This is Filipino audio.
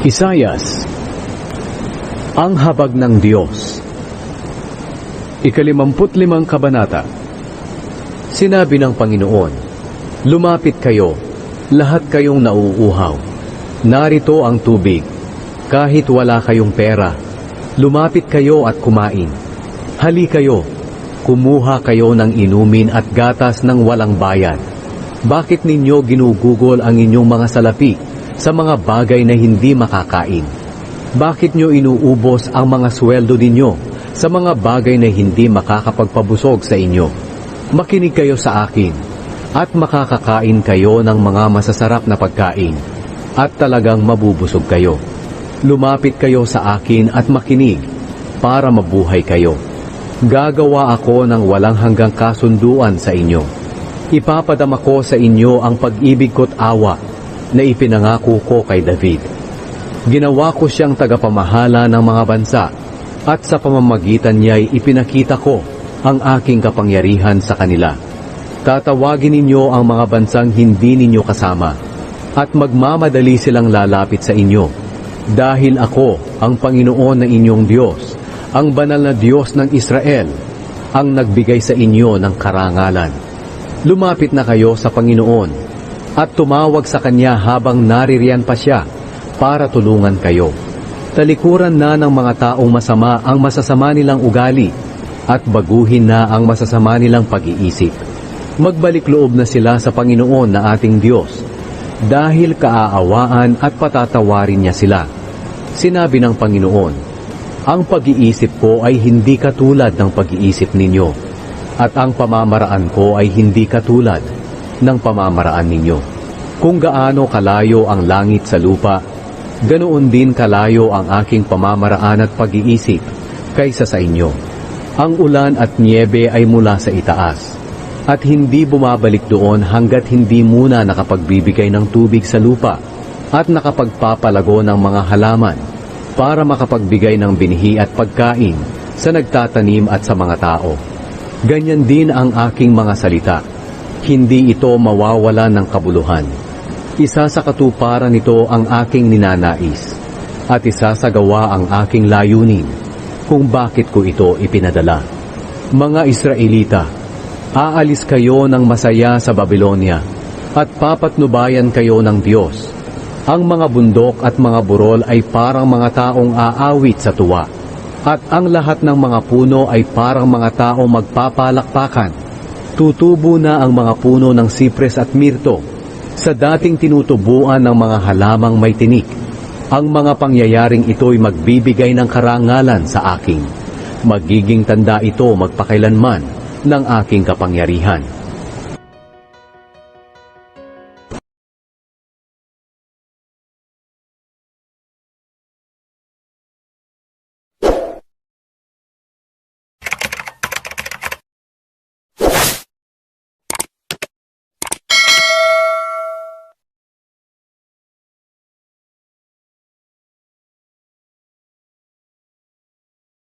Isayas Ang Habag ng Diyos Ikalimamput limang kabanata Sinabi ng Panginoon, Lumapit kayo, lahat kayong nauuhaw. Narito ang tubig, kahit wala kayong pera. Lumapit kayo at kumain. Hali kayo, kumuha kayo ng inumin at gatas ng walang bayad. Bakit ninyo ginugugol ang inyong mga salapi sa mga bagay na hindi makakain? Bakit nyo inuubos ang mga sweldo ninyo sa mga bagay na hindi makakapagpabusog sa inyo? Makinig kayo sa akin at makakakain kayo ng mga masasarap na pagkain at talagang mabubusog kayo. Lumapit kayo sa akin at makinig para mabuhay kayo. Gagawa ako ng walang hanggang kasunduan sa inyo. Ipapadama ko sa inyo ang pag-ibig ko't awa na ipinangako ko kay David. Ginawa ko siyang tagapamahala ng mga bansa at sa pamamagitan niya'y ipinakita ko ang aking kapangyarihan sa kanila. Tatawagin ninyo ang mga bansang hindi ninyo kasama at magmamadali silang lalapit sa inyo dahil ako ang Panginoon na inyong Diyos, ang banal na Diyos ng Israel, ang nagbigay sa inyo ng karangalan. Lumapit na kayo sa Panginoon at tumawag sa Kanya habang naririyan pa siya para tulungan kayo. Talikuran na ng mga taong masama ang masasama nilang ugali at baguhin na ang masasama nilang pag-iisip. Magbalik loob na sila sa Panginoon na ating Diyos dahil kaaawaan at patatawarin niya sila. Sinabi ng Panginoon, Ang pag-iisip ko ay hindi katulad ng pag-iisip ninyo at ang pamamaraan ko ay hindi katulad ng pamamaraan ninyo. Kung gaano kalayo ang langit sa lupa, ganoon din kalayo ang aking pamamaraan at pag-iisip kaysa sa inyo. Ang ulan at niebe ay mula sa itaas, at hindi bumabalik doon hanggat hindi muna nakapagbibigay ng tubig sa lupa at nakapagpapalago ng mga halaman para makapagbigay ng binhi at pagkain sa nagtatanim at sa mga tao. Ganyan din ang aking mga salita. Hindi ito mawawala ng kabuluhan. Isa sa katuparan nito ang aking ninanais at isa sa gawa ang aking layunin kung bakit ko ito ipinadala. Mga Israelita, aalis kayo ng masaya sa Babylonia at papatnubayan kayo ng Diyos. Ang mga bundok at mga burol ay parang mga taong aawit sa tuwa at ang lahat ng mga puno ay parang mga taong magpapalakpakan. Tutubo na ang mga puno ng sipres at mirto sa dating tinutubuan ng mga halamang may tinik. Ang mga pangyayaring ito'y magbibigay ng karangalan sa aking. Magiging tanda ito magpakailanman ng aking kapangyarihan.